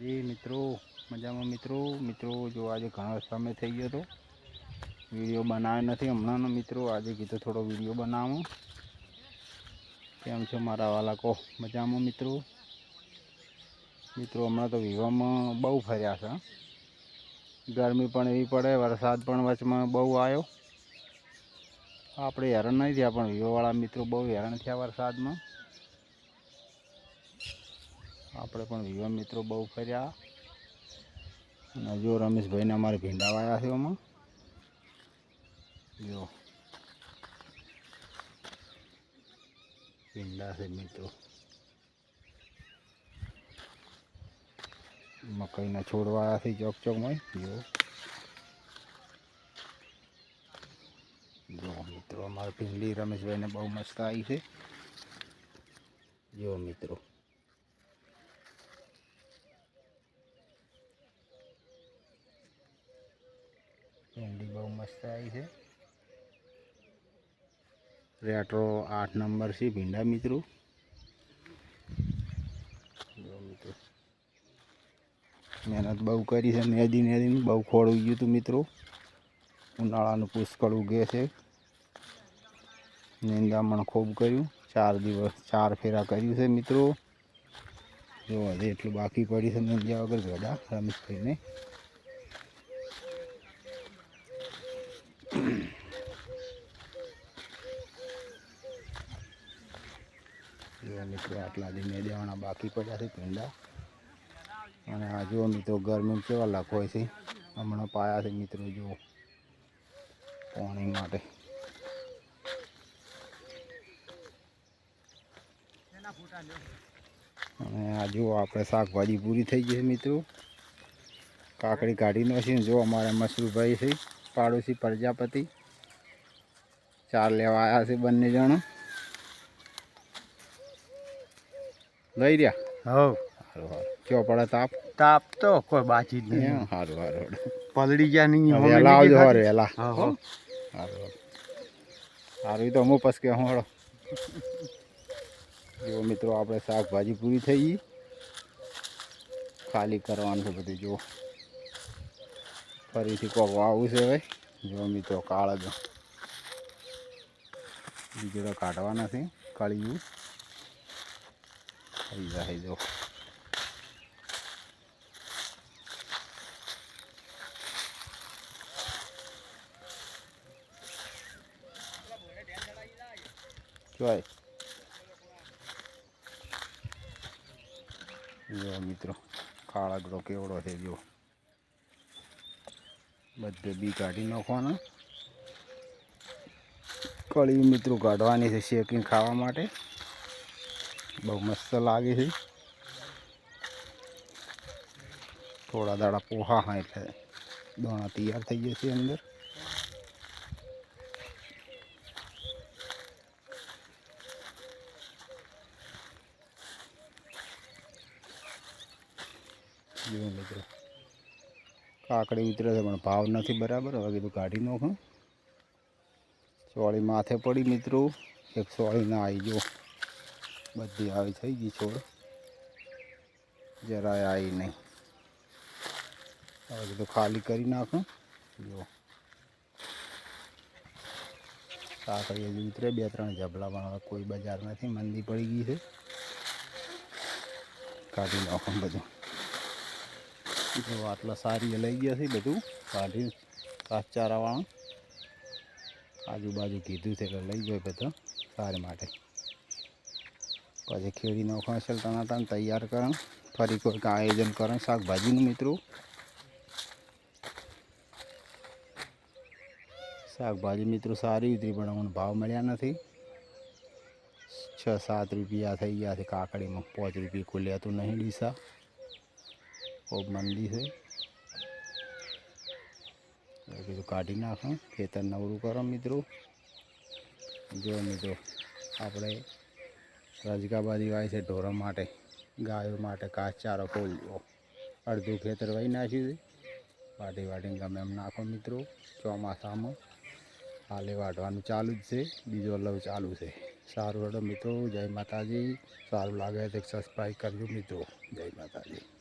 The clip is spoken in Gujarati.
હજી મિત્રો. મજામાં, મિત્રો. મિત્રો, જો આજે ઘણો સમય થઈ ગયો હતો. વીડિયો બનાવ્યો નથી. હમણાંનો મિત્રો, આજે કીધું થોડો વીડિયો બનાવો. કેમ છો મારા વાલા કહો મજામાં, મિત્રો? મિત્રો, હમણાં તો વિવામાં બહુ ફર્યા છે. ગરમી પણ એવી પડે, વરસાદ પણ વચમાં બહુ આવ્યો આપણે હેરાન નહીં થયા, પણ વિવાવાળા મિત્રો બહુ હેરાન થયા વરસાદમાં. આપણે પણ યુવા મિત્રો બહુ ફર્યા. અને જો રમેશભાઈને અમારે ભીંડા વાયા છે એમાં જો. ભીંડા છે મિત્રો. મકાઈના છોડ વાયા છે ચોક ચોકમાં. જો. જો મિત્રો, અમારે ભીંડી રમેશભાઈને બહુ મસ્ત આવી છે. જો મિત્રો ભીંડી બહુ મસ્ત આવી છે. રેટ્રો આઠ નંબર છે ભીંડા મિત્રો. મહેનત બહુ કરી છે નેદી નેદીને બહુ ખોળ ઉગ્યું હતું મિત્રો. ઉનાળાનું પુષ્કળ ઉગે છે. નિંદામણ ખૂબ કર્યું. ચાર દિવસ, ચાર ફેરા કર્યું છે મિત્રો. જો હજી એટલું બાકી પડ્યું છે નિંદ્યા વગર ગડા રમેશભાઈને. મિત્રો આટલા જે મેં દેવાના બાકી પડ્યા છે ભીંડા અને આ જો મિત્રો, ગરમી કેવા લાખ છે. હમણાં પાયા છે મિત્રો, જુઓ. પાણી માટે. અને આ આપણે શાકભાજી પૂરી થઈ ગઈ છે મિત્રો. કાકડી કાઢી નાખી. જો અમારે મશરૂભાઈ છે, પાડોશી પ્રજાપતિ. ચાર લેવા આવ્યા છે બંને જણ. લઈ રહ્યા? હવ. સારું સારું ચો પડે તાપ? તાપ તો કોઈ બાજી જ નહીં. એમ? સારું સારું પલડી ગયા નહીં અમે વહેલા આવજો નહીં હારે દેખાતી. વહેલા હા, હો? હા. સારું સારું એ તો અમુક પછી કે હું હળો જો મિત્રો આપણે શાકભાજી પૂરી થઈ ગઈ. ખાલી કરવાનું છે બધું જો ફરીથી કોક વાવવું છે હવે. જો મિત્રો કાળા જ. બીજું તો કાઢવાના છે કાળિયું. થઈ જાય જો જોય જો મિત્રો કાળા ગ્રો કેવડો છે જો બધે બી કાઢી નાખવાના કળી મિત્રો કાઢવાની છે શેકીને ખાવા માટે બહુ મસ્ત લાગે છે થોડા દાડા પોહા હા એટલે દોણા તૈયાર થઈ જશે અંદર જો મિત્રો કાકડી ઉતરે છે પણ ભાવ નથી બરાબર હવે કીધું કાઢી નાખું સોળી માથે પડી મિત્રો એક સોળી ના આવી જો બધી આવી થઈ ગઈ છોડ જરાય આવી નહીં હવે કીધું ખાલી કરી નાખું જો કાકડી હજી ઉતરે બે ત્રણ જબલા પણ હવે કોઈ બજાર નથી મંદી પડી ગઈ છે કાઢી નાખું બધું જો આટલા સારી લઈ ગયા છે બધું કાઢી કાચચારાવાળું આજુબાજુ કીધું છે એટલે લઈ જાય બધા સારી માટે પછી ખેડી નાખવા છે ટનાટન તૈયાર કરણ, ફરી કોઈક આયોજન કરણ, શાકભાજીનું મિત્રો. શાકભાજી મિત્રો સારી ઉતરી પણ અમને ભાવ મળ્યા નથી. છ સાત રૂપિયા થઈ ગયા છે, કાકડીમાં પાંચ રૂપિયા ખુલ્યા તો નહીં ડીસા ખૂબ મંદી છે. કીધું કાઢી નાખો, ખેતર નવરું કરો મિત્રો. જો મિત્રો, આપણે રજગાબાદી વાય છે ઢોરો માટે, ગાયો માટે ઘાસચારો ખોલ્યો અડધું ખેતર વહી નાખ્યું છે. વાટી વાટીને ગમે એમ નાખો મિત્રો, ચોમાસામાં. હાલે વાટવાનું ચાલુ જ છે, બીજો લવ ચાલુ છે. સારું રડો મિત્રો, જય માતાજી. સારું લાગે તો સબસ્ક્રાઈબ કરજો મિત્રો. જય માતાજી.